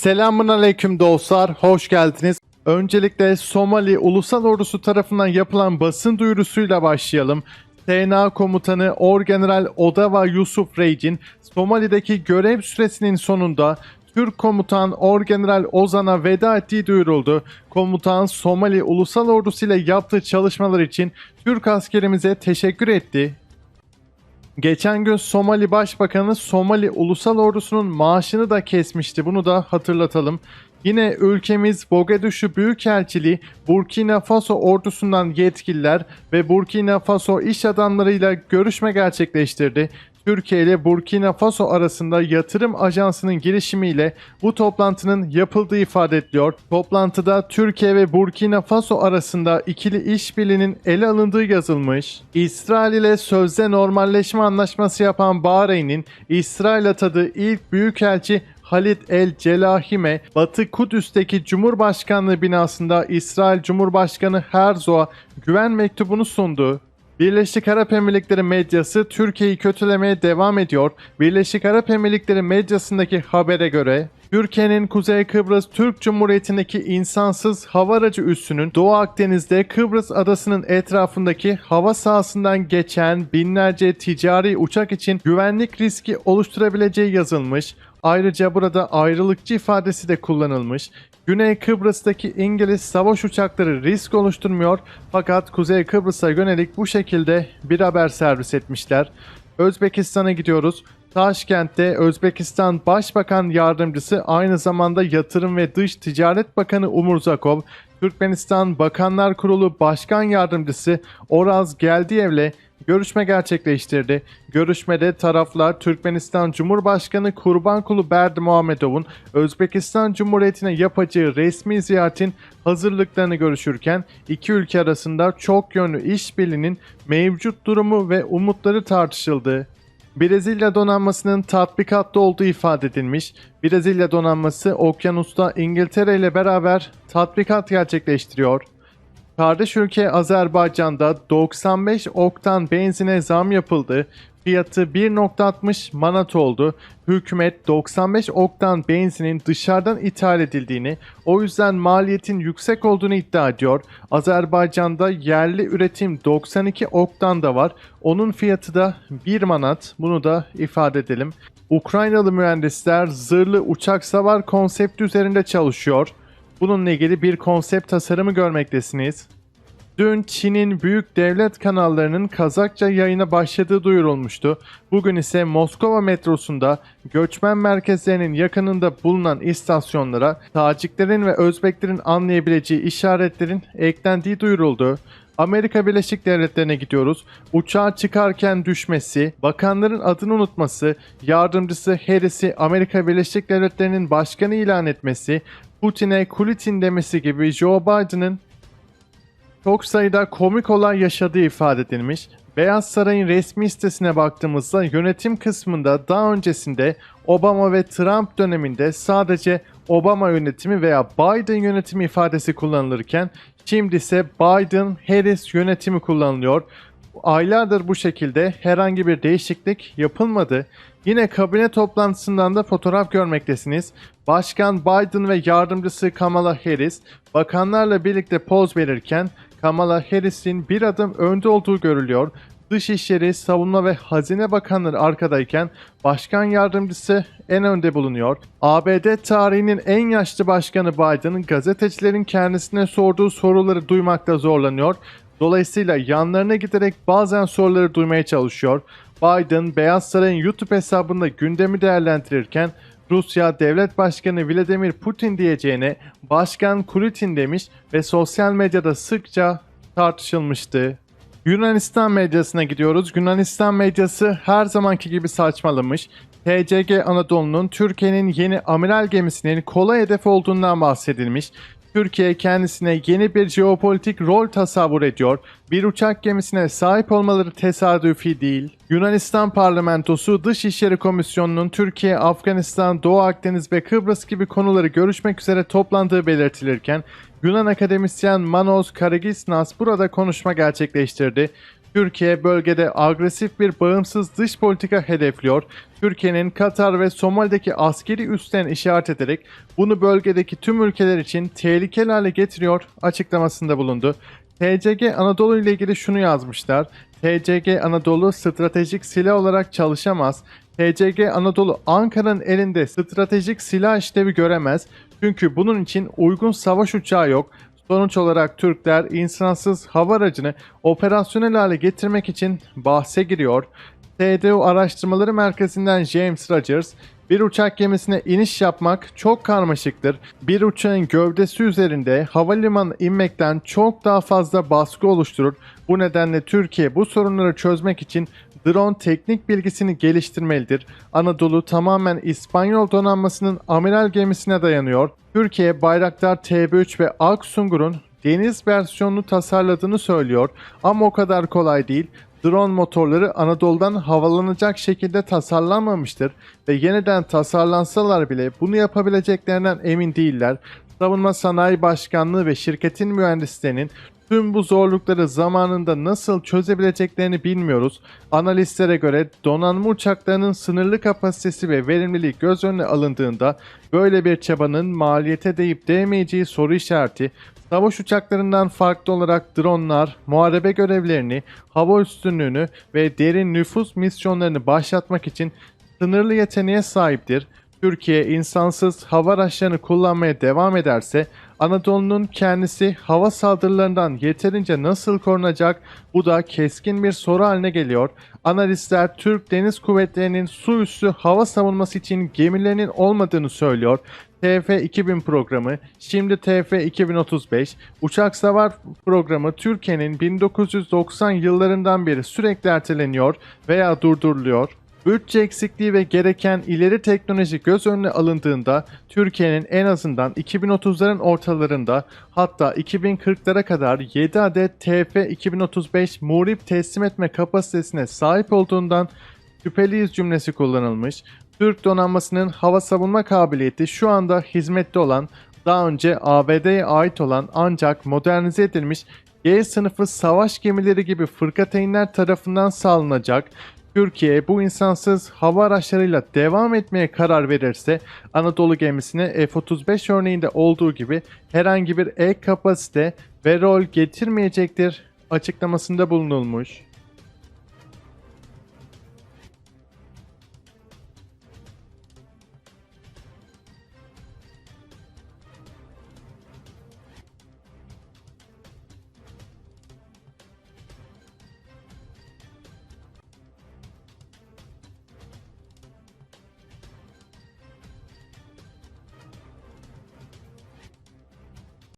Selamun aleyküm dostlar, hoş geldiniz. Öncelikle Somali Ulusal Ordusu tarafından yapılan basın duyurusuyla başlayalım. TNA komutanı Orgeneral Odava Yusuf Reis'in Somali'deki görev süresinin sonunda Türk komutan Orgeneral Ozan'a veda ettiği duyuruldu. Komutan Somali Ulusal Ordusu ile yaptığı çalışmalar için Türk askerimize teşekkür etti. Geçen gün Somali Başbakanı Somali Ulusal Ordusu'nun maaşını da kesmişti. Bunu da hatırlatalım. Yine ülkemiz Mogadishu Büyükelçiliği Burkina Faso ordusundan yetkililer ve Burkina Faso iş adamlarıyla görüşme gerçekleştirdi. Türkiye ile Burkina Faso arasında yatırım ajansının girişimiyle bu toplantının yapıldığı ifade ediliyor. Toplantıda Türkiye ve Burkina Faso arasında ikili işbirliğinin ele alındığı yazılmış. İsrail ile sözde normalleşme anlaşması yapan Bahreyn'in İsrail atadığı ilk büyükelçi Halit El Celahime, Batı Kudüs'teki Cumhurbaşkanlığı binasında İsrail Cumhurbaşkanı Herzog'a güven mektubunu sundu. Birleşik Arap Emirlikleri medyası Türkiye'yi kötülemeye devam ediyor. Birleşik Arap Emirlikleri medyasındaki habere göre Türkiye'nin Kuzey Kıbrıs Türk Cumhuriyeti'ndeki insansız hava aracı üssünün Doğu Akdeniz'de Kıbrıs adasının etrafındaki hava sahasından geçen binlerce ticari uçak için güvenlik riski oluşturabileceği yazılmış. Ayrıca burada ayrılıkçı ifadesi de kullanılmış. Güney Kıbrıs'taki İngiliz savaş uçakları risk oluşturmuyor fakat Kuzey Kıbrıs'a yönelik bu şekilde bir haber servis etmişler. Özbekistan'a gidiyoruz. Taşkent'te Özbekistan Başbakan Yardımcısı aynı zamanda Yatırım ve Dış Ticaret Bakanı Umurzakov, Türkmenistan Bakanlar Kurulu Başkan Yardımcısı Oraz Geldiyev'le görüşme gerçekleştirdi. Görüşmede taraflar Türkmenistan Cumhurbaşkanı Kurbankulu Berdi Muhammedov'un Özbekistan Cumhuriyeti'ne yapacağı resmi ziyaretin hazırlıklarını görüşürken iki ülke arasında çok yönlü işbirliğinin mevcut durumu ve umutları tartışıldı. Brezilya donanmasının tatbikatta olduğu ifade edilmiş. Brezilya donanması okyanusta İngiltere ile beraber tatbikat gerçekleştiriyor. Kardeş ülke Azerbaycan'da 95 oktan benzine zam yapıldı. Fiyatı 1.60 manat oldu. Hükümet 95 oktan benzinin dışarıdan ithal edildiğini, o yüzden maliyetin yüksek olduğunu iddia ediyor. Azerbaycan'da yerli üretim 92 oktan da var. Onun fiyatı da 1 manat. Bunu da ifade edelim. Ukraynalı mühendisler zırhlı uçak savar konsepti üzerinde çalışıyor. Bununla ilgili bir konsept tasarımı görmektesiniz. Dün Çin'in büyük devlet kanallarının Kazakça yayına başladığı duyurulmuştu. Bugün ise Moskova metrosunda göçmen merkezlerinin yakınında bulunan istasyonlara Taciklerin ve Özbeklerin anlayabileceği işaretlerin eklendiği duyuruldu. Amerika Birleşik Devletleri'ne gidiyoruz. Uçağa çıkarken düşmesi, bakanların adını unutması, yardımcısı Harris'i Amerika Birleşik Devletleri'nin başkanı ilan etmesi, Putin'e Kulitin demesi gibi Joe Biden'ın çok sayıda komik olay yaşadığı ifade edilmiş. Beyaz Saray'ın resmi sitesine baktığımızda yönetim kısmında daha öncesinde Obama ve Trump döneminde sadece Obama yönetimi veya Biden yönetimi ifadesi kullanılırken şimdi ise Biden-Harris yönetimi kullanılıyor. Aylardır bu şekilde herhangi bir değişiklik yapılmadı. Yine kabine toplantısından da fotoğraf görmektesiniz. Başkan Biden ve yardımcısı Kamala Harris bakanlarla birlikte poz verirken Kamala Harris'in bir adım önde olduğu görülüyor. Dışişleri, Savunma ve Hazine Bakanları arkadayken Başkan Yardımcısı en önde bulunuyor. ABD tarihinin en yaşlı başkanı Biden gazetecilerin kendisine sorduğu soruları duymakta zorlanıyor. Dolayısıyla yanlarına giderek bazen soruları duymaya çalışıyor. Biden, Beyaz Saray'ın YouTube hesabında gündemi değerlendirirken Rusya Devlet Başkanı Vladimir Putin diyeceğine Başkan Kulitin demiş ve sosyal medyada sıkça tartışılmıştı. Yunanistan medyasına gidiyoruz. Yunanistan medyası her zamanki gibi saçmalamış. TCG Anadolu'nun Türkiye'nin yeni amiral gemisinin kolay hedef olduğundan bahsedilmiş. Türkiye kendisine yeni bir jeopolitik rol tasavvur ediyor. Bir uçak gemisine sahip olmaları tesadüfi değil. Yunanistan parlamentosu Dışişleri Komisyonu'nun Türkiye, Afganistan, Doğu Akdeniz ve Kıbrıs gibi konuları görüşmek üzere toplandığı belirtilirken Yunan akademisyen Manos Karagisnas burada konuşma gerçekleştirdi. Türkiye bölgede agresif bir bağımsız dış politika hedefliyor. Türkiye'nin Katar ve Somali'deki askeri üslerini işaret ederek bunu bölgedeki tüm ülkeler için tehlikeli hale getiriyor açıklamasında bulundu. TCG Anadolu ile ilgili şunu yazmışlar. TCG Anadolu stratejik silah olarak çalışamaz. TCG Anadolu Ankara'nın elinde stratejik silah işlevi göremez. Çünkü bunun için uygun savaş uçağı yok. Sonuç olarak Türkler insansız hava aracını operasyonel hale getirmek için bahse giriyor. TDU Araştırmaları Merkezi'nden James Rogers, bir uçak gemisine iniş yapmak çok karmaşıktır. Bir uçağın gövdesi üzerinde havalimanı inmekten çok daha fazla baskı oluşturur. Bu nedenle Türkiye bu sorunları çözmek için drone teknik bilgisini geliştirmelidir. Anadolu tamamen İspanyol donanmasının amiral gemisine dayanıyor. Türkiye Bayraktar TB3 ve Aksungur'un deniz versiyonunu tasarladığını söylüyor ama o kadar kolay değil. Drone motorları Anadolu'dan havalanacak şekilde tasarlanmamıştır ve yeniden tasarlansalar bile bunu yapabileceklerinden emin değiller. Savunma Sanayi Başkanlığı ve şirketin mühendislerinin tüm bu zorlukları zamanında nasıl çözebileceklerini bilmiyoruz. Analistlere göre donanma uçaklarının sınırlı kapasitesi ve verimliliği göz önüne alındığında böyle bir çabanın maliyete değip değmeyeceği soru işareti Savaş uçaklarından farklı olarak dronlar, muharebe görevlerini, hava üstünlüğünü ve derin nüfus misyonlarını başlatmak için sınırlı yeteneğe sahiptir. Türkiye insansız hava araçlarını kullanmaya devam ederse Anadolu'nun kendisi hava saldırılarından yeterince nasıl korunacak bu da keskin bir soru haline geliyor. Analistler Türk Deniz Kuvvetleri'nin su üstü hava savunması için gemilerinin olmadığını söylüyor. TF-2000 programı, şimdi TF-2035, uçak savar programı Türkiye'nin 1990 yıllarından beri sürekli erteleniyor veya durduruluyor. Bütçe eksikliği ve gereken ileri teknoloji göz önüne alındığında Türkiye'nin en azından 2030'ların ortalarında hatta 2040'lara kadar 7 adet TF-2035 muhrip teslim etme kapasitesine sahip olduğundan şüpheliyiz cümlesi kullanılmış. Türk donanmasının hava savunma kabiliyeti şu anda hizmette olan, daha önce ABD'ye ait olan ancak modernize edilmiş G sınıfı savaş gemileri gibi fırkateynler tarafından sağlanacak. Türkiye bu insansız hava araçlarıyla devam etmeye karar verirse Anadolu gemisine F-35 örneğinde olduğu gibi herhangi bir ek kapasite ve rol getirmeyecektir açıklamasında bulunulmuş.